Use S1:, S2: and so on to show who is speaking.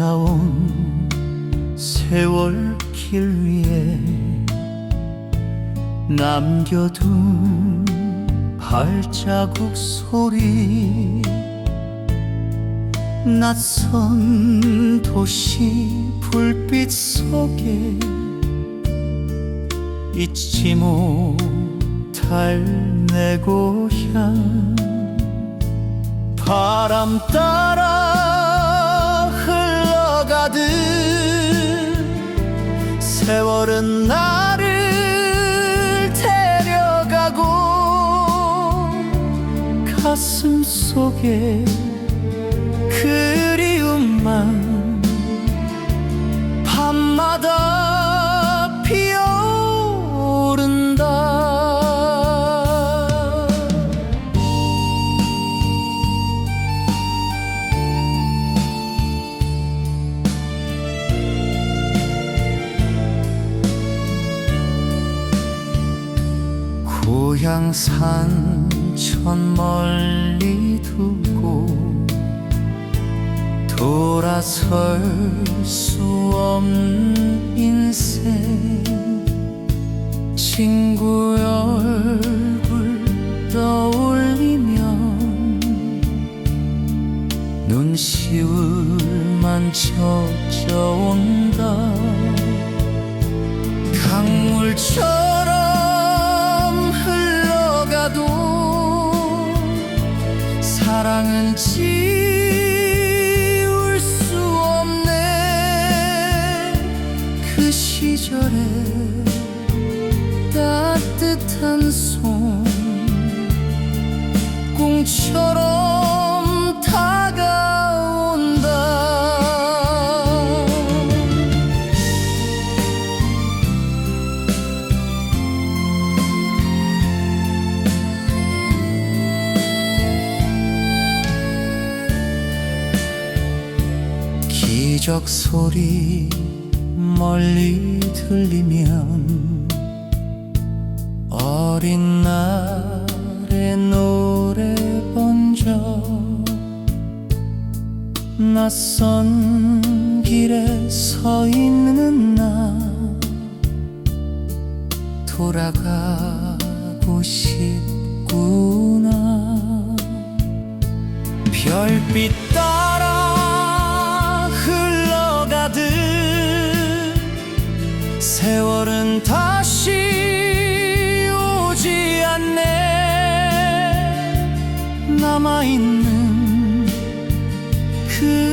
S1: 온 세월길 위에 남겨둔 발자국 소리 낯선 도시 불빛 속에 잊지 못할 내 고향. 바람 따라 세월은 나를 데려가고 가슴 속에 그리움만 밤마다 고향 산 천 멀리 두고 돌아설 수 없는 인생. 친구 얼굴 떠올리면 눈시울만 젖어온다. 강물처럼 지울 수 없네. 그 시절의 따뜻한 손 꿈처럼 기적 소리 멀리 들리면 어린 날의 노래 번져 낯선 길에 서 있는 나 돌아가고 싶구나. 별빛 따 세월은 다시 오지 않네. 남아있는 그